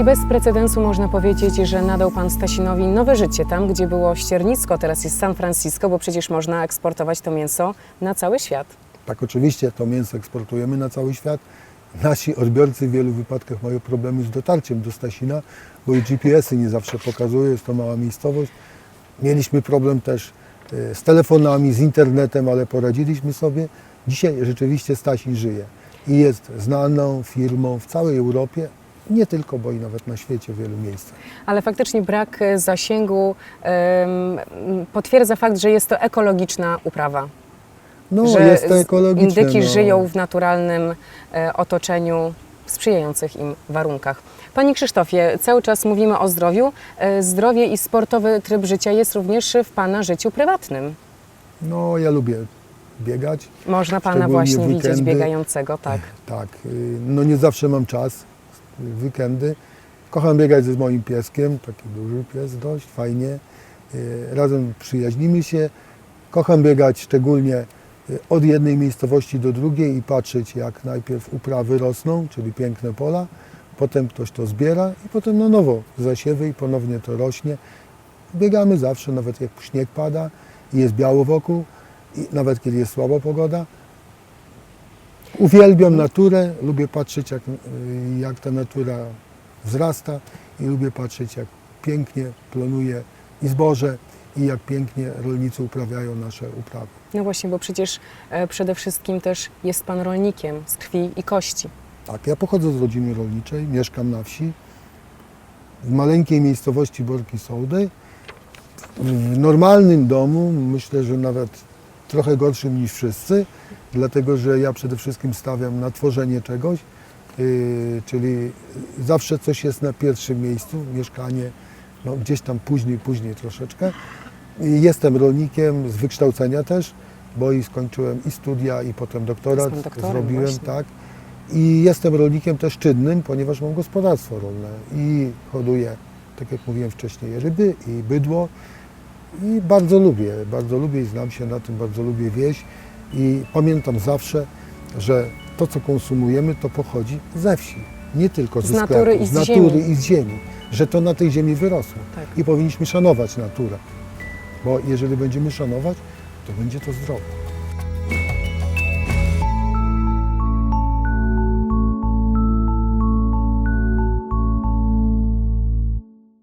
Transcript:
Czyli bez precedensu można powiedzieć, że nadał Pan Stasinowi nowe życie tam, gdzie było ściernisko, teraz jest San Francisco, bo przecież można eksportować to mięso na cały świat. Tak, oczywiście to mięso eksportujemy na cały świat. Nasi odbiorcy w wielu wypadkach mają problemy z dotarciem do Stasina, bo i GPS-y nie zawsze pokazują, jest to mała miejscowość. Mieliśmy problem też e, z telefonami, z internetem, ale poradziliśmy sobie. Dzisiaj rzeczywiście Stasin żyje i jest znaną firmą w całej Europie, nie tylko, bo i nawet na świecie w wielu miejscach. Ale faktycznie brak e, zasięgu em, potwierdza fakt, że jest to ekologiczna uprawa. No, że jest to ekologiczne. indyki no. żyją w naturalnym e, otoczeniu, w sprzyjających im warunkach. Panie Krzysztofie, cały czas mówimy o zdrowiu. E, Zdrowie i sportowy tryb życia jest również w Pana życiu prywatnym. No, ja lubię biegać. Można Pana Szczególnie właśnie widzieć weekendy. biegającego, tak. Tak, y, no nie zawsze mam czas, w weekendy. Kocham biegać ze moim pieskiem, taki duży pies dość, fajnie. Y, Razem przyjaźnimy się. Kocham biegać szczególnie y, od jednej miejscowości do drugiej i patrzeć jak najpierw uprawy rosną, czyli piękne pola, potem ktoś to zbiera i potem na nowo zasiewy i ponownie to rośnie. Biegamy zawsze, nawet jak śnieg pada i jest biało wokół, i nawet kiedy jest słaba pogoda. Uwielbiam naturę, lubię patrzeć jak, y, jak ta natura wzrasta i lubię patrzeć jak pięknie plonuje i zboże i jak pięknie rolnicy uprawiają nasze uprawy. No właśnie, bo przecież e, przede wszystkim też jest Pan rolnikiem z krwi i kości. Tak, ja pochodzę z rodziny rolniczej, mieszkam na wsi, w maleńkiej miejscowości Borki Sołdy. W normalnym domu, myślę, że nawet trochę gorszym niż wszyscy, dlatego że ja przede wszystkim stawiam na tworzenie czegoś, yy, czyli zawsze coś jest na pierwszym miejscu, mieszkanie no, gdzieś tam później, później troszeczkę. Jestem rolnikiem z wykształcenia też, bo i skończyłem i studia, i potem doktorat zrobiłem, właśnie. tak. I jestem rolnikiem też czynnym, ponieważ mam gospodarstwo rolne i hoduję, tak jak mówiłem wcześniej, ryby i bydło. I bardzo lubię, bardzo lubię i znam się na tym, bardzo lubię wieś. I pamiętam zawsze, że to, co konsumujemy, to pochodzi ze wsi. Nie tylko Z ze natury sklepu, i z z natury ziemi. i z ziemi. Że to na tej ziemi wyrosło. Tak. I powinniśmy szanować naturę. Bo jeżeli będziemy szanować, to będzie to zdrowe.